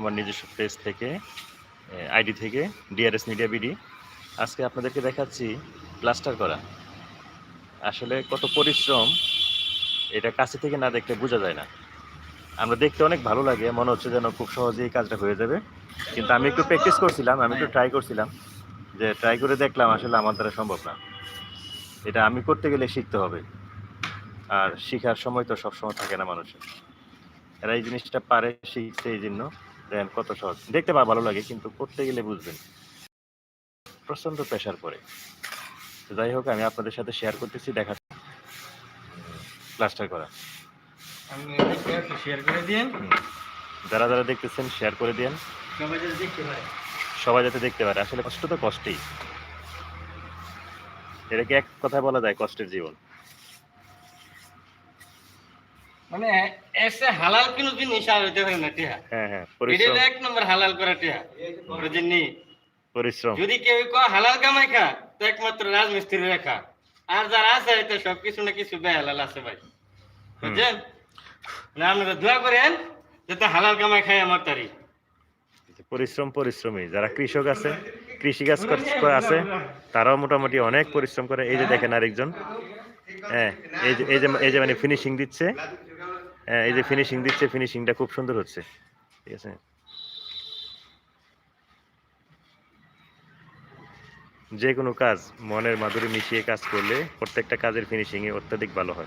আমার নিজস্ব পেজ থেকে আইডি থেকে ডিআরএস মিডিয়া বিডি আজকে আপনাদেরকে দেখাচ্ছি প্লাস্টার করা। আসলে কত পরিশ্রম, এটা কাছে থেকে না দেখলে বোঝা যায় না। আমরা দেখতে অনেক ভালো লাগে, মনে হচ্ছে যেন খুব সহজেই কাজটা হয়ে যাবে। কিন্তু আমি একটু প্র্যাকটিস করছিলাম, আমি একটু ট্রাই করছিলাম, যে ট্রাই করে দেখলাম আসলে আমার দ্বারা সম্ভব না। এটা আমি করতে গেলে শিখতে হবে। আর শেখার সময় তো সবসময় থাকে না মানুষের। এরা এই জিনিসটা পারে, শিখছে এই জন্য। দেন কত সহজ। দেখতে পা ভালো লাগে কিন্তু করতে গেলে বুঝবেন। প্রচণ্ড প্রেশার পড়ে। যাই হোক আমি আপনাদের সাথে শেয়ার করতেছি দেখা প্লাস্টার করা। শেয়ার দিন যারা যারা দেখতেছেন শেয়ার করে দিন পারে। সবাই যাতে দেখতে পারে। আসলে কষ্ট তো কষ্টেই। এটাকে এক কথায় বলা যায় কষ্টের জীবন? মানে এসে হালাল কোনো জিনিস আর হইতে পারে না টিহা হ্যাঁ হ্যাঁ পরিশ্রম। এক নম্বর হালাল করা টিহা বুঝেননি পরিশ্রম। যদি কেউ কয় হালাল কামাই খা তো একমাত্র রাজমিস্ত্রি রেখা আর যারা আছে তো সব কিছু না কিছু বেহালাল আছে ভাই। বুঝছেন? না আপনারা দোয়া করেন যাতে হালাল কামাই খাই আমার তারি। পরিশ্রম পরিশ্রমী। যারা কৃষক আছে কৃষিকাজ আছে তারাও মোটামুটি অনেক পরিশ্রম করে। এই যে দেখেন আরেকজন। হ্যাঁ এই যে এই যে মানে ফিনিশিং দিচ্ছে। এই যে ফিনিশিং দিচ্ছে ফিনিশিংটা খুব সুন্দর হচ্ছে। ঠিক আছে? যে কোনো কাজ মনের মাধুরী মিশিয়ে কাজ করলে প্রত্যেকটা কাজের ফিনিশিং এ অত্যাধিক ভালো হয়।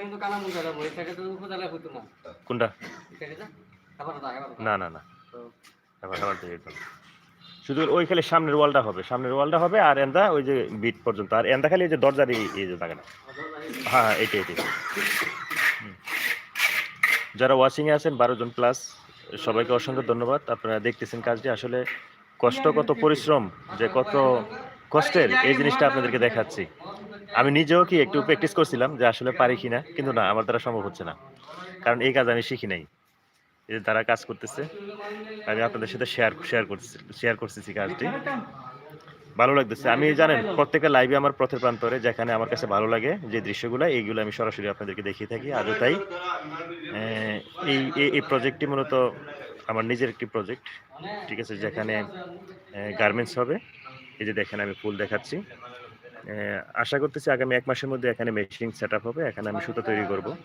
কিন্তু কানা মুন্ডা যাব এই সাইডে তো উপজেলা হইতো না। কোনটা? না না না। শুধু ওই খালি সামনের ওয়ালটা হবে, সামনের ওয়ালটা হবে আর এন্দা ওই যে বিট পর্যন্ত। আর এন্দা খালি ওই যে দরজার এই যে থাকে না হ্যাঁ হ্যাঁ এইটাই যারা ওয়াচিংয়ে আছেন, বারো জন প্লাস সবাইকে অসংখ্য ধন্যবাদ। আপনারা দেখতেছেন কাজটি, আসলে কষ্ট, কত পরিশ্রম, যে কত কষ্টের এই জিনিসটা আপনাদেরকে দেখাচ্ছি। আমি নিজেও কি একটু প্র্যাকটিস করছিলাম যে আসলে পারি কিনা, কিন্তু না, আমার দ্বারা সম্ভব হচ্ছে না। কারণ এই কাজ আমি শিখি নাই। এই তারা কাজ করতেছে, আমি আপনাদের সাথে শেয়ার শেয়ার করছি শেয়ার করতেছি কাজটি। ভালো লাগতেছে। আমি জানেন প্রত্যেকটা লাইভে আমার পথের প্রান্তরে, যেখানে আমার কাছে ভালো লাগে যে দৃশ্যগুলো, এইগুলো আমি সরাসরি আপনাদেরকে দেখিয়ে থাকি, আজও তাই। এই, এই- প্রজেক্টটি মূলত আমার নিজের একটি প্রজেক্ট ঠিক আছে, যেখানে গার্মেন্টস হবে। এই যে দেখেন, আমি ফুল দেখাচ্ছি। আশা করতেছি আগামী এক মাসের মধ্যে এখানে মেশিন সেট হবে, এখানে আমি সুতো তৈরি করব।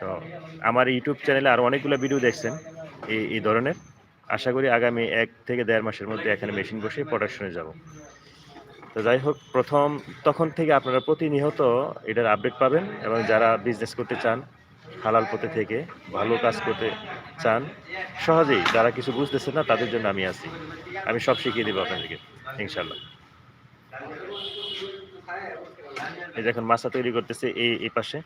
তো আমার ইউটিউব চ্যানেলে আরও অনেকগুলো ভিডিও দেখছেন, এই এই ধরনের। আশা করি আগামী এক থেকে দেড় মাসের মধ্যে এখানে মেশিন বসে প্রোডাকশনে যাব। তো যাই হোক, প্রথম, তখন থেকে আপনারা প্রতিনিয়ত এটার আপডেট পাবেন এবং যারা বিজনেস করতে চান, হালাল পথে থেকে, ভালো কাজ করতে চান, সহজেই যারা কিছু বুঝতেছে না, তাদের জন্য আমি আছি। আমি সব শিখিয়ে দেবো আপনাদেরকে ইনশাল্লাহ এই দেখুন, মাছা তৈরি করতেছে এই এই পাশে।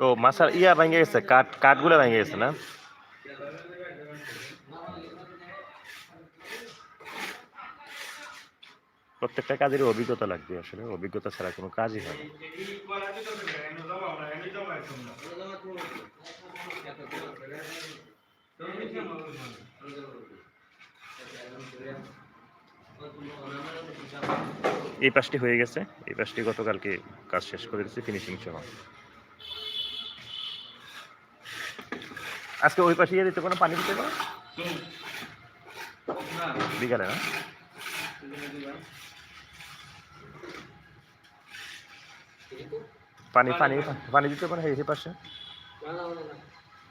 ও মাসার ইয়া ভাঙে গেছে কাঠ কাঠগুলো ভাঙে গেছে না? প্রত্যেকটা কাজের অভিজ্ঞতা লাগবে আসলে অভিজ্ঞতা ছাড়া কোনো কাজই হয় না। এই পাশটি হয়ে গেছে। এই পাশটি গতকালকে কাজ শেষ করে দিচ্ছি ফিনিশিং সহ। আজকে ওই পাশে দিতে কোনো পানি দিতে পারো? বিকালে না? পানি পানি পানি দিতে পারে? এই পাশে।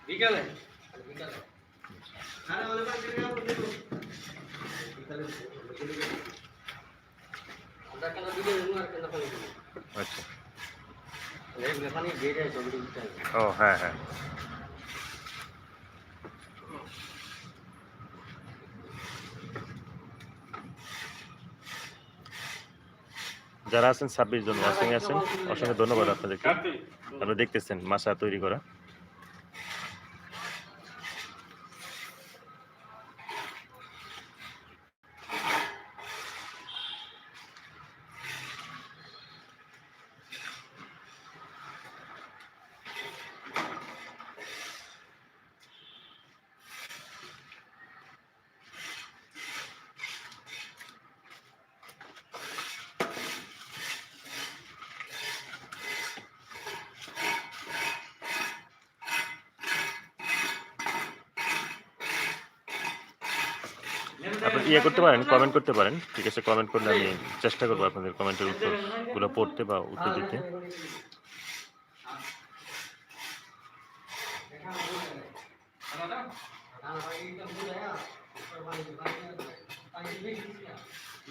বিকালে। আচ্ছা। ও হ্যাঁ হ্যাঁ। যারা আছেন ছাব্বিশ জন ওয়াচিং আছেন। অসংখ্য ধন্যবাদ আপনাদেরকে। আপনারা দেখতেছেন মাছা তৈরি করা। ইয়ে করতে পারেন কমেন্ট করতে পারেন। ঠিক আছে কমেন্ট করলে আমি চেষ্টা করব আপনাদের কমেন্টের উত্তরগুলো পড়তে বা উত্তর দিতে।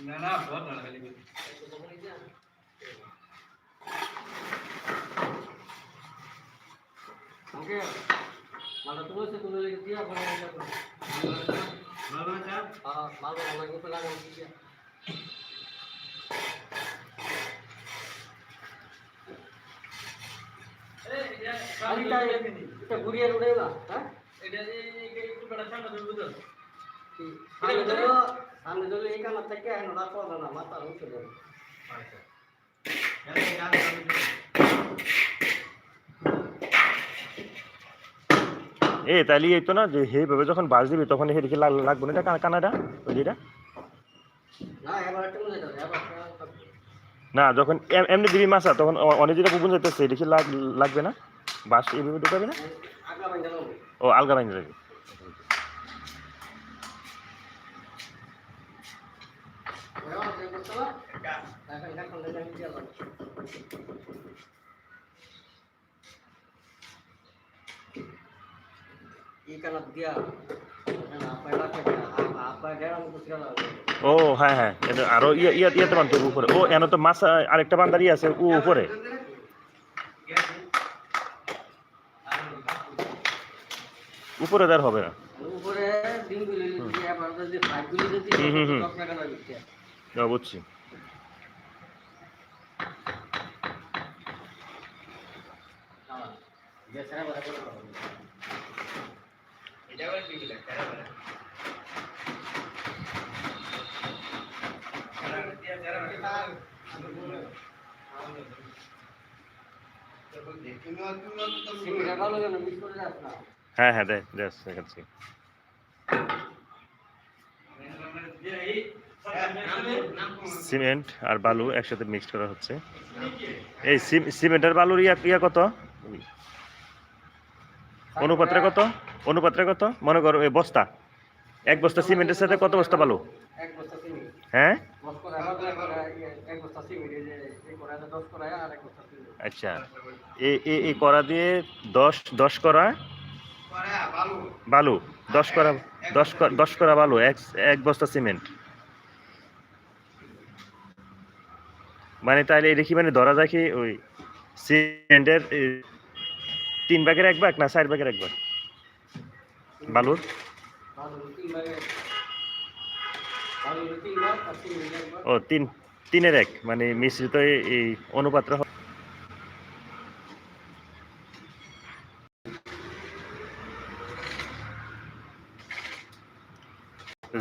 না না বহুত ভালো খালি ভালো আছে ঘুরিয়ে উড়ে না হ্যাঁ এটা যে একটু বড় ঠান্ডা দেবো তো সামনে ধরো সামনে ধরো এই কানা থেকে এখন রাখো না এ তাহলে এই তো না যে সেইভাবে যখন বাস দিবি তখন সেদিকে লাগ- লাগবে না এটা কানাডা ওই যেটা না মনে যখন এমনি দিবি মাছা তখন অনেক যেটা বুবুন যেতেছে এদিকে লাগ- লাগবে না বাস এইভাবে ঢুকাবে না ও আলগা বাইন যাবে এবার যে করতে না এখন এখন দেখেন কি হবে এই কানা দিয়া না পয়লা কে আপা ডেরা মতো ছিল ও হ্যাঁ হ্যাঁ আরও ইয়ে ইয়ে ইয়েতে বানতে উপরে। ও এন তো মাছ আরেকটা বান্দারি আছে ও উপরে। উপরে তার হবে না। বুঝছি। বেচারা হ্যাঁ হ্যাঁ দেখ দেখ দেখাচ্ছি সিমেন্ট আর বালু একসাথে মিক্স করা হচ্ছে। এই সিম- সিমেন্ট আর বালুর ইয়া কত? অনুপাত্রে কত? অনুপাত্রে কত? মনে করো এই বস্তা। এক বস্তা সিমেন্টের সাথে কত বস্তা বালু? হ্যাঁ? দশ করে আবার দুই করে এক বস্তা সিমিট এই যে এই করে দশ করে আর এক বস্তা সিমিট আচ্ছা। এই করা দিয়ে দশ দশ করা বালু। দশ করা দশ দশ করা বালু এক এক বস্তা সিমেন্ট। মানে তাহলে এটা কি মানে ধরা যায় কি ওই সিমেন্টের তিন ব্যাগের এক ভাগ না চার ব্যাগের এক ভাগ? বালুর? ও, তিন, তিনের এক মানে মিশ্রিত এই অনুপাত্র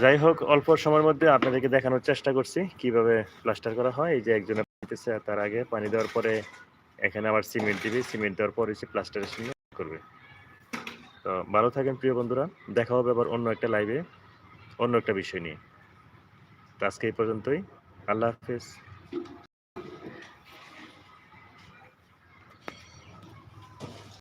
যাই হোক, অল্প সময়ের মধ্যে আপনাদেরকে দেখানোর চেষ্টা করছি কীভাবে প্লাস্টার করা হয়। এই যে একজনে পানিতেছে তার আগে পানি দেওয়ার পরে এখানে আবার সিমেন্ট দিবে, সিমেন্ট দেওয়ার পরে সে প্লাস্টারের সঙ্গে করবে। তো ভালো থাকেন প্রিয় বন্ধুরা, দেখা হবে আবার অন্য একটা লাইভে অন্য একটা বিষয় নিয়ে। তো আজকে এই পর্যন্তই, আল্লাহ হাফেজ।